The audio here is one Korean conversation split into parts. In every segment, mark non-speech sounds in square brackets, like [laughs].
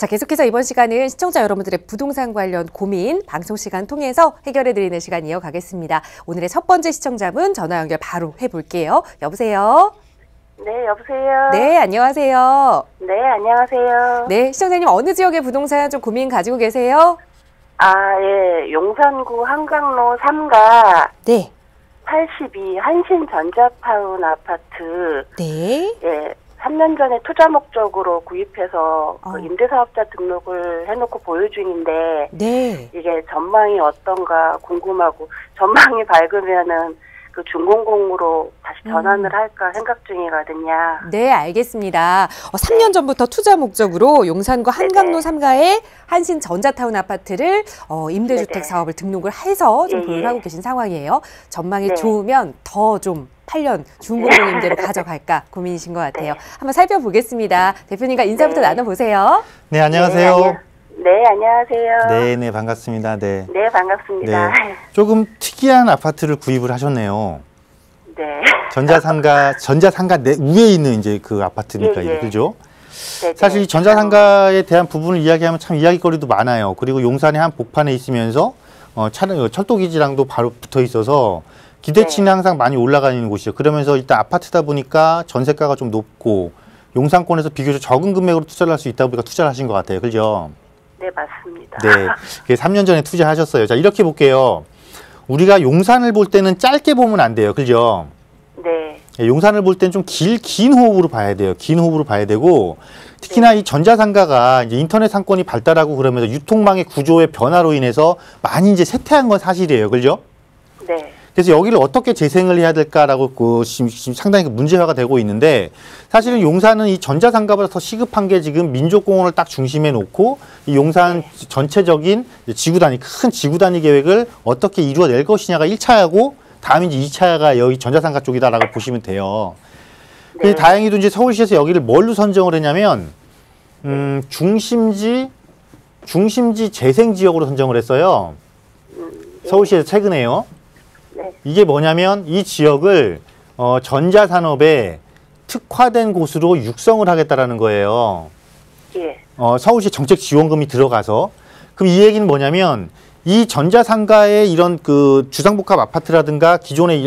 자, 계속해서 이번 시간은 시청자 여러분들의 부동산 관련 고민 방송 시간 통해서 해결해 드리는 시간 이어가겠습니다. 오늘의 첫 번째 시청자분 전화 연결 바로 해 볼게요. 여보세요? 네, 여보세요. 네, 안녕하세요. 네, 안녕하세요. 네, 시청자님 어느 지역의 부동산 좀 고민 가지고 계세요? 아, 예, 용산구 한강로 3가 네. 82 한신전자타운 아파트. 네. 예, 3년 전에 투자 목적으로 구입해서 어. 그 임대사업자 등록을 해놓고 보유 중인데 네. 이게 전망이 어떤가 궁금하고 전망이 [laughs] 밝으면은 그 준공공으로 다시 전환을 할까 생각 중이거든요. 네, 알겠습니다. 어, 3년 전부터 투자 목적으로 용산구 한강로 네네. 3가의 한신 전자타운 아파트를 어, 임대주택 네네. 사업을 등록을 해서 좀 예, 보유를 예. 하고 계신 상황이에요. 전망이 네. 좋으면 더 좀 8년 중공공 임대로 [laughs] 가져갈까 고민이신 것 같아요. 한번 살펴보겠습니다. 대표님과 인사부터 네. 나눠보세요. 네, 안녕하세요. 네, 안녕- 네, 안녕하세요. 네, 네, 반갑습니다. 네. 네, 반갑습니다. 네. [laughs] 조금 특이한 아파트를 구입을 하셨네요. 네. 전자상가, 전자상가 내 위에 있는 이제 그 아파트니까, 예, 예. 그죠? 네, 사실 네. 이 전자상가에 대한 부분을 이야기하면 참 이야기거리도 많아요. 그리고 용산의 한 복판에 있으면서 어, 차, 철도기지랑도 바로 붙어 있어서 기대치는 네. 항상 많이 올라가는 곳이죠. 그러면서 일단 아파트다 보니까 전세가가 좀 높고 용산권에서 비교적 적은 금액으로 투자를 할 수 있다 보니까 투자를 하신 것 같아요. 그죠? 네, 맞습니다. 네. 그게 3년 전에 투자하셨어요. 자, 이렇게 볼게요. 우리가 용산을 볼 때는 짧게 보면 안 돼요. 그죠? 네. 예, 용산을 볼 때는 좀 길, 긴 호흡으로 봐야 돼요. 긴 호흡으로 봐야 되고, 특히나 이 전자상가가 이제 인터넷 상권이 발달하고 그러면서 유통망의 구조의 변화로 인해서 많이 이제 쇠퇴한 건 사실이에요. 그죠? 네. 그래서 여기를 어떻게 재생을 해야 될까라고 그 지금, 지금 상당히 그 문제화가 되고 있는데 사실은 용산은 이 전자상가보다 더 시급한 게 지금 민족공원을 딱 중심에 놓고 이 용산 전체적인 지구 단위 큰 지구 단위 계획을 어떻게 이루어낼 것이냐가 일차야고 다음에 이제 이차가 여기 전자상가 쪽이다라고 보시면 돼요. 그래서 네. 다행히도 이제 서울시에서 여기를 뭘로 선정을 했냐면 음, 중심지 중심지 재생 지역으로 선정을 했어요. 서울시에서 최근에요. 네. 이게 뭐냐면 이 지역을 어, 전자산업에 특화된 곳으로 육성을 하겠다라는 거예요. 예. 어, 서울시 정책 지원금이 들어가서 그럼 이 얘기는 뭐냐면 이 전자상가의 이런 그 주상복합 아파트라든가 기존의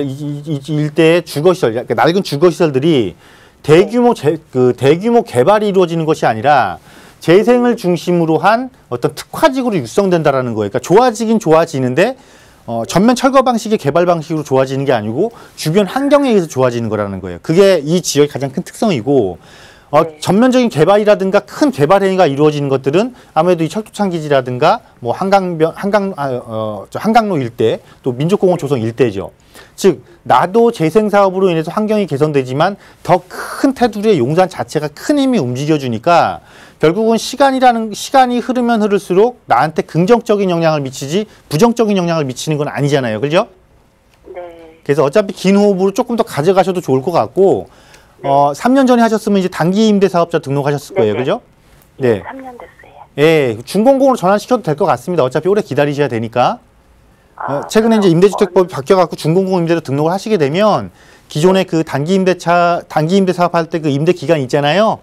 일대의 주거시설, 그러니까 낡은 주거시설들이 대규모 재, 그 대규모 개발이 이루어지는 것이 아니라 재생을 중심으로 한 어떤 특화지구로 육성된다라는 거예요. 그러니까 좋아지긴 좋아지는데 어, 전면 철거 방식의 개발 방식으로 좋아지는 게 아니고 주변 환경에 의해서 좋아지는 거라는 거예요. 그게 이 지역의 가장 큰 특성이고 어, 네. 전면적인 개발이라든가 큰 개발 행위가 이루어지는 것들은 아무래도 이 철도창 기지라든가 뭐 한강변 한강 아, 어, 저 한강로 일대 또 민족공원 조성 일대죠. 즉 나도 재생 사업으로 인해서 환경이 개선되지만 더 큰 테두리의 용산 자체가 큰 힘이 움직여 주니까 결국은 시간이라는 시간이 흐르면 흐를수록 나한테 긍정적인 영향을 미치지 부정적인 영향을 미치는 건 아니잖아요. 그죠? 네. 그래서 어차피 긴 호흡으로 조금 더 가져가셔도 좋을 것 같고 어, 3년 전에 하셨으면 이제 단기 임대 사업자 등록하셨을 거예요. 네네. 그죠? 네. 3년 됐어요. 예, 준공공으로 전환시켜도 될 것 같습니다. 어차피 오래 기다리셔야 되니까. 어, 아, 최근에 이제 임대주택법이 바뀌어갖고 준공공 임대로 등록을 하시게 되면 기존의 그 단기 임대차, 단기 임대 사업할 때 그 임대 기간 있잖아요.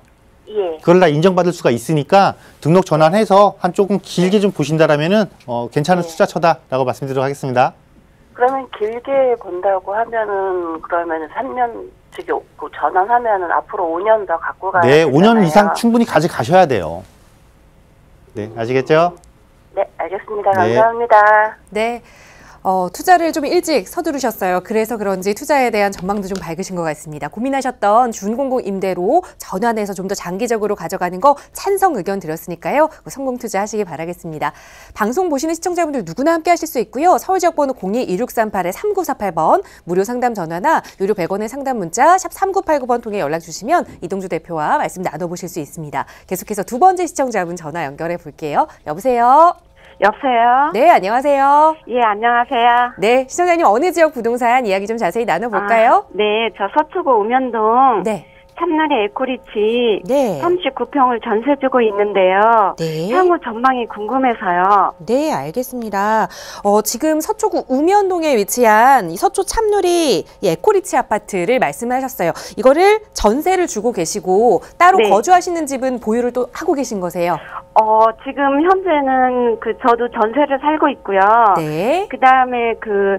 예. 그걸 다 인정받을 수가 있으니까 등록 전환해서 한 조금 길게 좀 보신다라면은 어, 괜찮은 네. 투자처다라고 말씀드리도록 하겠습니다. 그러면 길게 본다고 하면은 그러면은 3년 저기 그 전환하면은 앞으로 5년 더 갖고 가야 네, 5년 되잖아요. 이상 충분히 가져가셔야 돼요. 네, 아시겠죠? 네, 알겠습니다. 네. 감사합니다. 네. 어, 투자를 좀 일찍 서두르셨어요. 그래서 그런지 투자에 대한 전망도 좀 밝으신 것 같습니다. 고민하셨던 준공공 임대로 전환해서 좀 더 장기적으로 가져가는 거 찬성 의견 드렸으니까요. 성공 투자하시기 바라겠습니다. 방송 보시는 시청자분들 누구나 함께 하실 수 있고요. 서울 지역 번호 02-2638-3948번 무료 상담 전화나 유료 100원의 상담 문자 샵 3989번 통해 연락 주시면 이동주 대표와 말씀 나눠보실 수 있습니다. 계속해서 두 번째 시청자분 전화 연결해 볼게요. 여보세요? 여보세요? 네, 안녕하세요. 예, 안녕하세요. 네, 시청자님 어느 지역 부동산 이야기 좀 자세히 나눠볼까요? 아, 네, 저 서초구 우면동 네, 참나리 에코리치 네, 39평을 전세 주고 있는데요. 네. 향후 전망이 궁금해서요. 네, 알겠습니다. 어, 지금 서초구 우면동에 위치한 이 서초 참누리 이 에코리치 아파트를 말씀하셨어요. 이거를 전세를 주고 계시고 따로 네. 거주하시는 집은 보유를 또 하고 계신 거세요? 어, 지금 현재는 그 저도 전세를 살고 있고요. 네. 그 다음에 그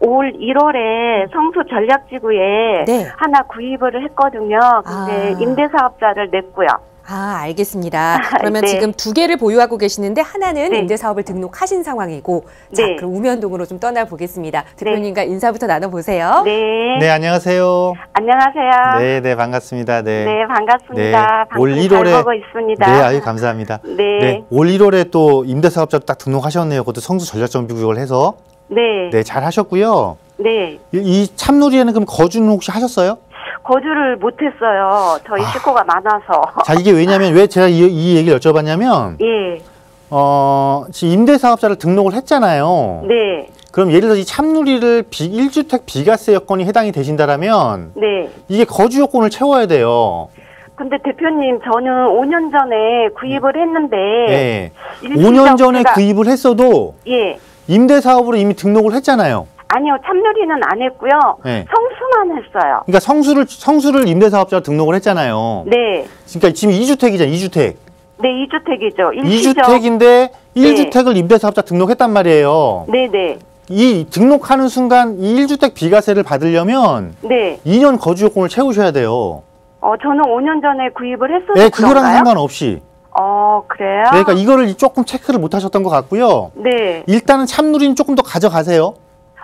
올 1월에 성수 전략지구에 네. 하나 구입을 했거든요. 근데 아. 임대사업자를 냈고요. 아, 알겠습니다. [laughs] 그러면 네. 지금 두 개를 보유하고 계시는데 하나는 네. 임대사업을 등록하신 상황이고 자, 네. 그럼 우면동으로 좀 떠나보겠습니다. 대표님과 인사부터 나눠보세요. 네. 네, 안녕하세요. 안녕하세요. 네, 네, 반갑습니다. 네. 네, 반갑습니다. 네, 올 방송 1월에 잘 보고 있습니다. 네, 아유 감사합니다. [laughs] 네. 올 1월에 또 임대사업자 딱 등록하셨네요. 그것도 성수 전략정비구역을 해서 네. 네, 잘 하셨고요. 네. 이, 이 참누리에는 그럼 거주는 혹시 하셨어요? 거주를 못했어요. 저희 식구가 많아서. [laughs] 자, 이게 왜냐면 왜 제가 이, 이 얘기를 여쭤봤냐면 예. 어, 지금 임대사업자를 등록을 했잖아요. 네. 그럼 예를 들어 이 참누리를 비, 1주택 비과세 여건이 해당이 되신다라면 네. 이게 거주 요건을 채워야 돼요. 근데 대표님, 저는 5년 전에 구입을 했는데. 예. 일주일 5년 전에 구입을 했어도 예. 임대사업으로 이미 등록을 했잖아요. 아니요, 참누리는 안 했고요. 네. 성수만 했어요. 그러니까 성수를 성수를 임대사업자로 등록을 했잖아요. 네. 그러니까 지금 2주택이잖아요. 2주택. 네, 2주택이죠. 일시적. 2주택인데 1주택을 임대사업자 등록했단 말이에요. 네 네. 이 등록하는 순간 이 1주택 비과세를 받으려면 네. 2년 거주 요건을 채우셔야 돼요. 어, 저는 5년 전에 구입을 했어서. 네, 그거랑 그런가요? 상관없이. 어, 그래요? 그러니까 이거를 조금 체크를 못 하셨던 것 같고요. 네. 일단은 참누리는 조금 더 가져가세요.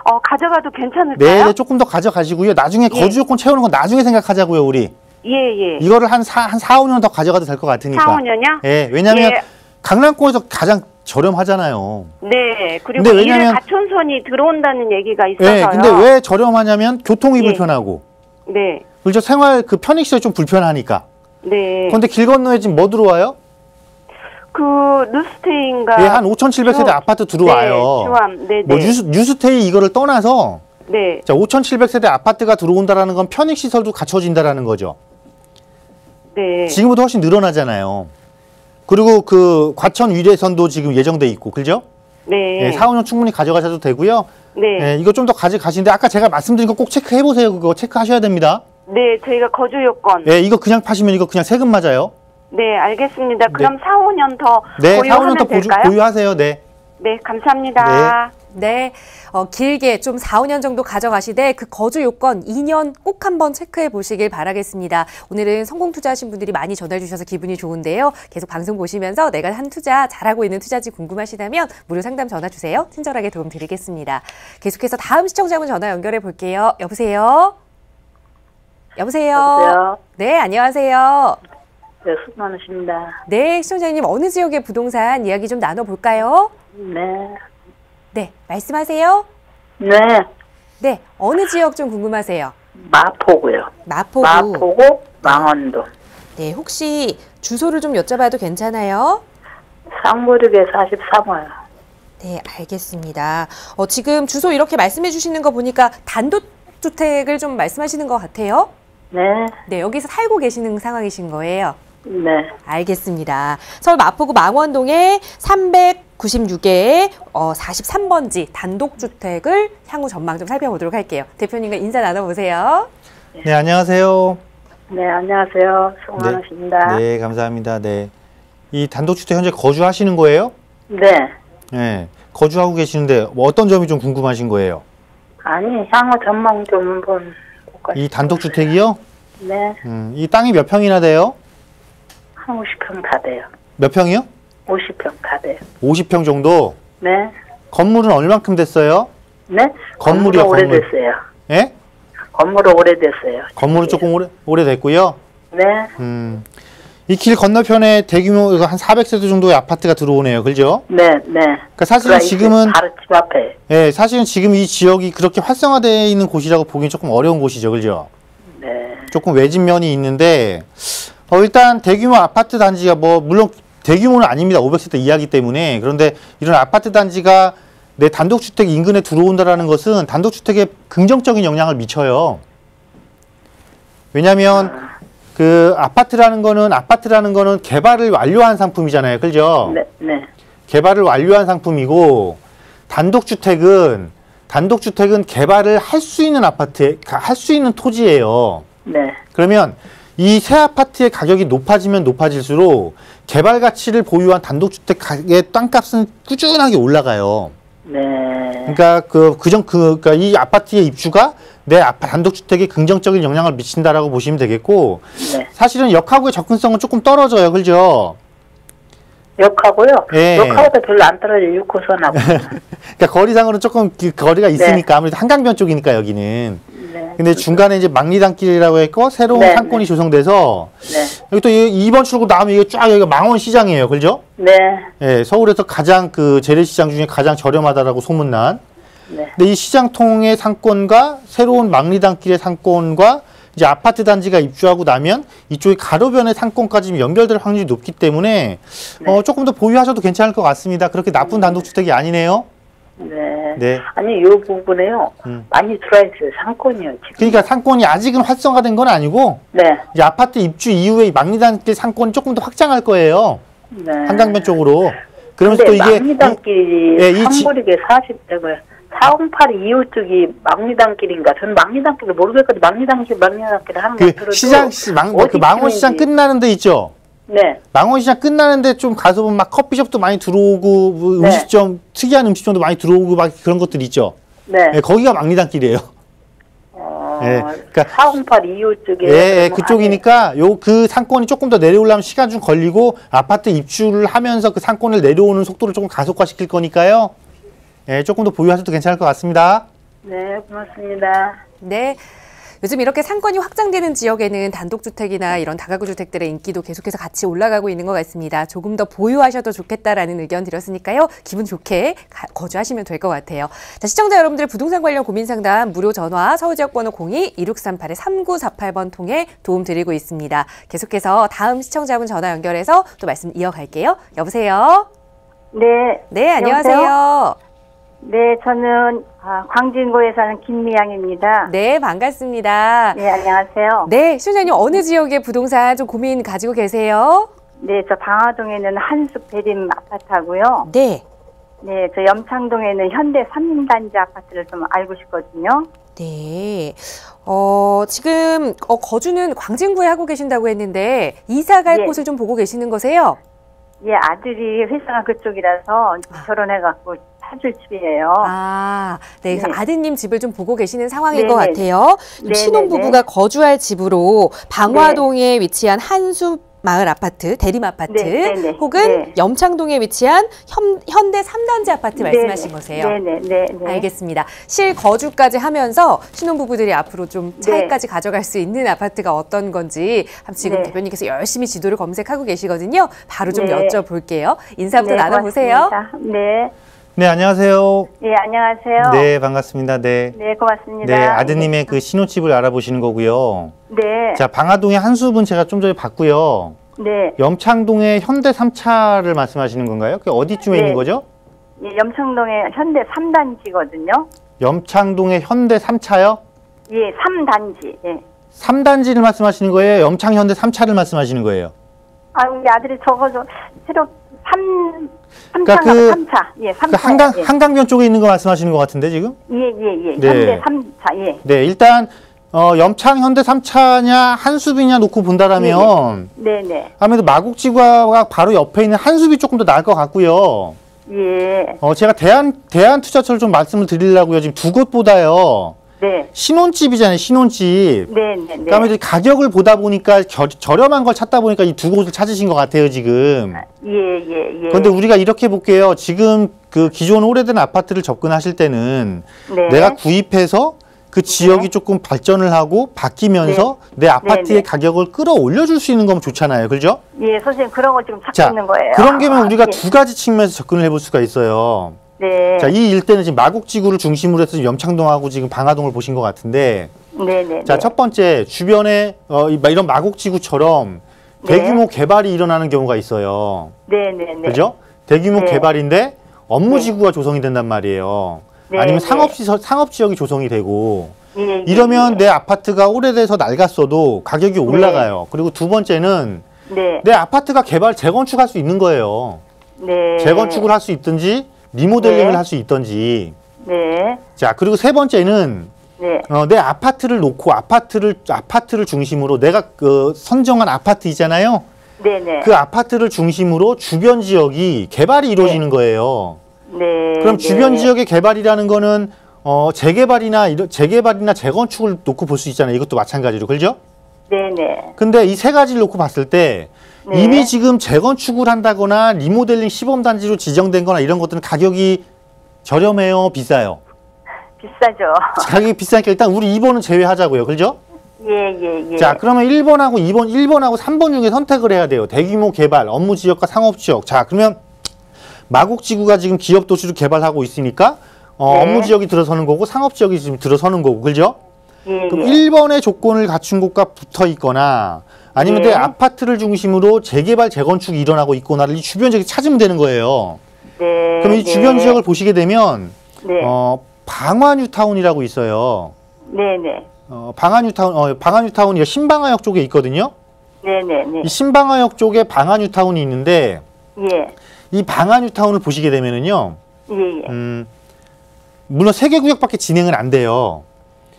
어, 가져가도 괜찮을까요? 네, 네, 조금 더 가져가시고요. 나중에 예. 거주 요건 채우는 건 나중에 생각하자고요, 우리. 예, 예. 이거를 한 4, 한 4, 5년 더 가져가도 될 것 같으니까. 4, 5년이요? 예, 왜냐면 예. 강남권에서 가장 저렴하잖아요. 네. 그리고 왜냐면- 가촌선이 들어온다는 얘기가 있어서요. 예, 근데 왜 저렴하냐면 교통이 예. 불편하고. 네. 그렇죠. 생활 그 편익시설이 좀 불편하니까. 네. 그런데 길 건너에 지금 뭐 들어와요? 그 루스테인가 예, 한 5,700세대 주- 아파트 들어와요. 네, 주암. 네, 네. 뭐 뉴스, 뉴스테이 이거를 떠나서 네. 자, 5,700세대 아파트가 들어온다라는 건 편익 시설도 갖춰진다라는 거죠. 네. 지금보다 훨씬 늘어나잖아요. 그리고 그 과천 위례선도 지금 예정돼 있고, 그죠? 네. 예, 4, 5년 충분히 가져가셔도 되고요. 네. 예, 이거 좀 더 가져가시는데 아까 제가 말씀드린 거 꼭 체크해 보세요. 그거 체크하셔야 됩니다. 네, 저희가 거주 요건. 예, 이거 그냥 파시면 이거 그냥 세금 맞아요. 네, 알겠습니다. 그럼 4, 5년 더 네, 4, 보유하면 5년 더 보유, 될까요? 보유하세요. 네. 네, 감사합니다. 네, 어, 길게 좀 4, 5년 정도 가져가시되 그 거주 요건 2년 꼭 한번 체크해 보시길 바라겠습니다. 오늘은 성공 투자하신 분들이 많이 전화해 주셔서 기분이 좋은데요. 계속 방송 보시면서 내가 한 투자 잘하고 있는 투자지 궁금하시다면 무료 상담 전화 주세요. 친절하게 도움 드리겠습니다. 계속해서 다음 시청자분 전화 연결해 볼게요. 여보세요? 여보세요? 여보세요? 네, 안녕하세요. 네, 수고하십니다. 네, 시청자님 어느 지역의 부동산 이야기 좀 나눠볼까요? 네. 네, 말씀하세요. 네. 네, 어느 지역 좀 궁금하세요? 마포고요. 마포구. 마포고 망원동. 네, 혹시 주소를 좀 여쭤봐도 괜찮아요? 상무륙에 43호요. 네, 알겠습니다. 어, 지금 주소 이렇게 말씀해 주시는 거 보니까 단독주택을 좀 말씀하시는 것 같아요? 네. 네, 여기서 살고 계시는 상황이신 거예요. 네. 알겠습니다. 서울 마포구 망원동에 396개 어, 43번지 단독주택을 향후 전망 좀 살펴보도록 할게요. 대표님과 인사 나눠보세요. 네, 안녕하세요. 네, 안녕하세요. 수고하십니다. 네, 감사합니다. 네. 이 단독주택 현재 거주하시는 거예요? 네. 네. 거주하고 계시는데 뭐 어떤 점이 좀 궁금하신 거예요? 아니, 향후 전망 좀 한번 볼까요? 이 단독주택이요? 네. 음, 이 땅이 몇 평이나 돼요? 한 50평 다 돼요. 몇 평이요? 50평 다 돼요. 50평 정도. 네. 건물은 얼만큼 됐어요? 네? 건물이요, 건물은 건물. 오래됐어요. 예? 건물은 오래됐어요. 건물은 조금 오래, 오래됐고요. 네. 음. 이 길 건너편에 대규모 이거 한 400세대 정도의 아파트가 들어오네요. 그죠? 네, 네. 그러니까 사실은 이제 지금은 바로 집 앞에. 예, 사실은 지금 이 지역이 그렇게 활성화되어 있는 곳이라고 보기 조금 어려운 곳이죠. 그죠? 네. 조금 외진 면이 있는데 어, 일단 대규모 아파트 단지가 뭐 물론 대규모는 아닙니다. 500세대 이하기 때문에 그런데 이런 아파트 단지가 내 단독주택 인근에 들어온다라는 것은 단독주택에 긍정적인 영향을 미쳐요. 왜냐하면 그 아파트라는 거는 아파트라는 거는 개발을 완료한 상품이잖아요. 그죠? 네, 네. 개발을 완료한 상품이고 단독주택은 단독주택은 개발을 할 수 있는 아파트, 할 수 있는 토지예요. 네. 그러면 이 새 아파트의 가격이 높아지면 높아질수록 개발 가치를 보유한 단독주택 가격의 땅값은 꾸준하게 올라가요. 네. 그러니까 그 그정 그 그러니까 이 아파트의 입주가 내 단독주택에 긍정적인 영향을 미친다라고 보시면 되겠고 네. 사실은 역하고의 접근성은 조금 떨어져요, 그죠? 역하고요. 예. 역하고도 별로 안 떨어져요. 6호선하고. [laughs] 그러니까 거리상으로는 조금 그 거리가 있으니까 아무래도 한강변 쪽이니까 여기는. 네. 근데 중간에 이제 막리단길이라고 했고 새로운 네, 상권이 조성돼서 네. 여기 또 2번 출구 나오면 이게 쫙 여기가 망원 시장이에요, 그죠? 네. 예, 서울에서 가장 그 재래시장 중에 가장 저렴하다라고 소문난. 네. 근데 이 시장통의 상권과 새로운 막리단길의 상권과 이제 아파트 단지가 입주하고 나면 이쪽에 가로변의 상권까지 좀 연결될 확률이 높기 때문에 어, 조금 더 보유하셔도 괜찮을 것 같습니다. 그렇게 나쁜 단독주택이 아니네요. 네. 네. 아니, 요 부분에요. 음. 많이 들어와 있어요. 상권이요, 지금. 그러니까 상권이 아직은 활성화된 건 아니고 네. 이제 아파트 입주 이후에 이 막리단길 상권이 조금 더 확장할 거예요. 네. 한강변 쪽으로. 그러면서 또 이게 막리단길이 예, 삼거리게 40대고요. 408 2호 쪽이 막리단길인가? 저는 막리단길을 모르겠거든요. 막리단길, 막리단길 하는 거그 시장 시- 망, 그 망원시장. 끝나는 데 있죠. 네. 망원시장 끝나는데 좀 가서 보면 막 커피숍도 많이 들어오고 뭐 네. 음식점 특이한 음식점도 많이 들어오고 막 그런 것들 있죠. 네. 예, 거기가 막리단길이에요. 어, 예, [laughs] 그러니까- 408 2호 쪽에 예, 예, 그쪽이니까 요 그 상권이 조금 더 내려오려면 시간 좀 걸리고 아파트 입주를 하면서 그 상권을 내려오는 속도를 조금 가속화 시킬 거니까요. 예, 조금 더 보유하셔도 괜찮을 것 같습니다. 네, 고맙습니다. 네. 요즘 이렇게 상권이 확장되는 지역에는 단독주택이나 이런 다가구 주택들의 인기도 계속해서 같이 올라가고 있는 것 같습니다. 조금 더 보유하셔도 좋겠다라는 의견 드렸으니까요. 기분 좋게 가- 거주하시면 될 것 같아요. 자, 시청자 여러분들 부동산 관련 고민 상담 무료 전화 서울지역 번호 02-2638-3948번 통해 도움 드리고 있습니다. 계속해서 다음 시청자분 전화 연결해서 또 말씀 이어갈게요. 여보세요? 네, 네, 안녕하세요. 네, 저는 아, 광진구에 사는 김미양입니다. 네, 반갑습니다. 네, 안녕하세요. 네, 시청자님 어느 지역의 부동산 좀 고민 가지고 계세요? 네, 저 방화동에 는 한숲 대림 아파트하고요. 네. 네, 저 염창동에는 현대 3단지 아파트를 좀 알고 싶거든요. 네. 어, 지금 어, 거주는 광진구에 하고 계신다고 했는데 이사 갈 예. 곳을 좀 보고 계시는 거세요? 예, 아들이 회사가 그쪽이라서 결혼해 갖고 사줄 집이에요. 아, 네. 그래서 네. 아드님 집을 좀 보고 계시는 상황인 네, 것 네. 같아요. 네, 신혼부부가 네, 거주할 집으로 방화동에 위치한 한숲 마을 아파트, 대림 아파트, 네, 네, 네. 혹은 네. 염창동에 위치한 현, 현대 3단지 아파트 말씀하신 네, 거세요? 네. 알겠습니다. 실거주까지 하면서 신혼부부들이 앞으로 좀 네. 차이까지 가져갈 수 있는 아파트가 어떤 건지 지금 네. 대표님께서 열심히 지도를 검색하고 계시거든요. 바로 좀 네. 여쭤볼게요. 인사부터 네, 나눠보세요. 고맙습니다. 네, 네, 안녕하세요. 예, 안녕하세요. 네, 반갑습니다. 네. 네, 고맙습니다. 네, 아드님의 그 신혼집을 알아보시는 거고요. 네, 자, 방화동의 한숲은 제가 좀 전에 봤고요. 네, 염창동의 현대 3차를 말씀하시는 건가요? 그게 어디쯤에 네. 있는 거죠? 예, 염창동에 현대 3단지거든요. 염창동의 현대 3차요? 예, 3단지. 예. 3단지를 말씀하시는 거예요? 염창 현대 3차를 말씀하시는 거예요? 아, 우리 아들이 적어줘. 새로 3, 그러니까 3차, 그- 3차. 예, 3차. 그 한강, 예. 한강변 쪽에 있는 거 말씀하시는 것 같은데, 지금? 예, 예, 예. 네. 현대 3차. 예. 네, 일단, 어, 염창 현대 3차냐, 한숲이냐 놓고 본다라면, 네, 네. 아무래도 마곡지구가 바로 옆에 있는 한숲이 조금 더 나을 것 같고요. 예. 어, 제가 대한, 대한 투자처를 좀 말씀을 드리려고요. 지금 두 곳보다요. 네. 신혼집이잖아요, 신혼집. 네, 네, 네. 그러니까 아무래도 가격을 보다 보니까 겨- 저렴한 걸 찾다 보니까 이 두 곳을 찾으신 것 같아요, 지금. 예, 예, 예. 그런데 우리가 이렇게 볼게요. 지금 그 기존 오래된 아파트를 접근하실 때는 네. 내가 구입해서 그 지역이 조금 발전을 하고 바뀌면서 내 아파트의 네, 네. 가격을 끌어올려 줄 수 있는 거면 좋잖아요. 그죠? 예, 선생님 그런 거 지금 찾고 자, 있는 거예요. 그런 게면 우리가 예. 두 가지 측면에서 접근을 해볼 수가 있어요. 네. 자, 이 일대는 지금 마곡지구를 중심으로 해서 지금 염창동하고 지금 방화동을 보신 것 같은데, 네, 네. 자, 네. 첫 번째 주변에 어, 이- 이런 마곡지구처럼 네. 대규모 개발이 일어나는 경우가 있어요. 네, 네, 네. 그죠? 대규모 네. 개발인데 업무 지구가 조성이 된단 말이에요. 네, 아니면 네. 상업 시설, 상업 지역이 조성이 되고 예, 예, 이러면 예. 내 아파트가 오래돼서 낡았어도 가격이 올라가요. 그리고 두 번째는 네. 내 아파트가 개발 재건축할 수 있는 거예요. 네. 재건축을 할 수 있든지 리모델링을 네. 할수 있든지. 네. 자, 그리고 세 번째는 네. 어, 내 아파트를 놓고 아파트를 아파트를 중심으로 내가 그 선정한 아파트 있잖아요. 네네. 그 아파트를 중심으로 주변 지역이 개발이 이루어지는 거예요. 네. 그럼 네. 주변 지역의 개발이라는 거는 어, 재개발이나 이런 재개발이나 재건축을 놓고 볼 수 있잖아요. 이것도 마찬가지로 그렇죠? 네네. 근데 이 세 가지를 놓고 봤을 때 네. 이미 지금 재건축을 한다거나 리모델링 시범 단지로 지정된 거나 이런 것들은 가격이 저렴해요, 비싸요. 비싸죠. [laughs] 가격이 비싸니까 일단 우리 2번은 제외하자고요. 그렇죠? 예, 예, 예. 자, 그러면 1번하고 2번, 1번하고 3번 중에 선택을 해야 돼요. 대규모 개발, 업무 지역과 상업 지역. 자, 그러면 마곡지구가 지금 기업 도시로 개발하고 있으니까 어, 네. 업무 지역이 들어서는 거고 상업 지역이 지금 들어서는 거고. 그죠? 예, 그럼 예. 1번의 조건을 갖춘 곳과 붙어 있거나 아니면 네. 내 아파트를 중심으로 재개발, 재건축이 일어나고 있거나를 이 주변 지역에 찾으면 되는 거예요. 네. 그럼 이 네. 주변 지역을 보시게 되면 네. 어, 방화뉴타운이라고 있어요. 네네. 어, 방화뉴타운, 어, 방화뉴타운이 신방화역 쪽에 있거든요. 네네네. 이 신방화역 쪽에 방화뉴타운이 있는데 예. 이 방화뉴타운을 보시게 되면은요, 예, 예. 음, 물론 세개 구역밖에 진행은 안 돼요.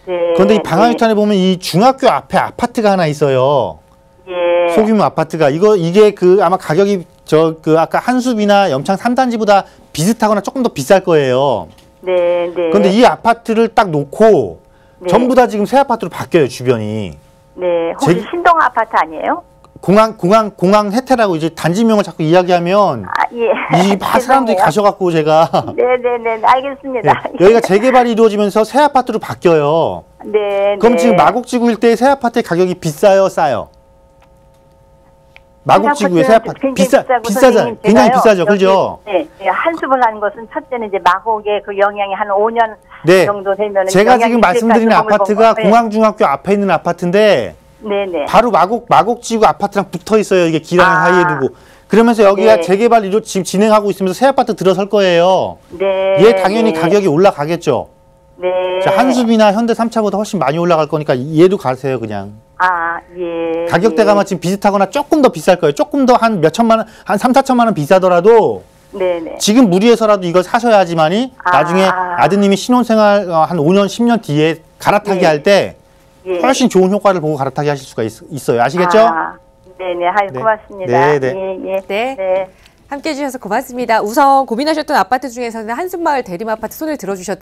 네. 그런데 이 방화뉴타운에 보면 이 중학교 앞에 아파트가 하나 있어요. 예. 소규모 아파트가 이거 이게 그 아마 가격이 저 그 아까 한숲이나 염창 3단지보다 비슷하거나 조금 더 비쌀 거예요. 네, 네. 그런데 이 아파트를 딱 놓고 네. 전부 다 지금 새 아파트로 바뀌어요 주변이. 네. 혹시 제- 신동 아파트 아니에요? 공항 공항 공항 혜태라고 이제 단지명을 자꾸 이야기하면 아, 예. 이 [laughs] 바- 사람들이. 가셔갖고 제가 네네네. 알겠습니다. 예, 여기가 재개발이 이루어지면서 새 아파트로 바뀌어요. 네. 그럼 네. 지금 마곡지구 일대의 새 아파트의 가격이 비싸요, 싸요? 마곡지구의 새 아파트 굉장히 비싸 비싸죠. 굉장히 비싸죠, 그죠? 네, 네, 한숨을 하는 것은 첫째는 이제 마곡의 그 영향이 한 5년 네. 정도 되면 제가 지금 말씀드리는 아파트가 공항중학교 앞에 있는 아파트인데 네네. 바로 마곡 마곡지구 아파트랑 붙어 있어요. 이게 기랑 아. 사이에 두고. 그러면서 여기가 네. 재개발 이루 지금 진행하고 있으면서 새 아파트 들어설 거예요. 네. 얘 당연히 네. 가격이 올라가겠죠. 네. 자, 한숲이나 현대 3차보다 훨씬 많이 올라갈 거니까 얘도 가세요, 그냥. 아, 예. 가격대가 예. 아마 지금 비슷하거나 조금 더 비쌀 거예요. 조금 더 한 몇 천만 원, 한 3, 4천만 원 비싸더라도 네네. 지금 무리해서라도 이걸 사셔야지만이 아. 나중에 아드님이 신혼생활 어, 한 5년, 10년 뒤에 갈아타기 예. 할때 예. 훨씬 좋은 효과를 보고 갈아타기 하실 수가 있, 어요 아시겠죠? 아, 네네. 아유, 네. 고맙습니다. 네, 네. 예, 예. 네. 네. 함께 해주셔서 고맙습니다. 우선 고민하셨던 아파트 중에서는 한숨마을 대림아파트 손을 들어주셨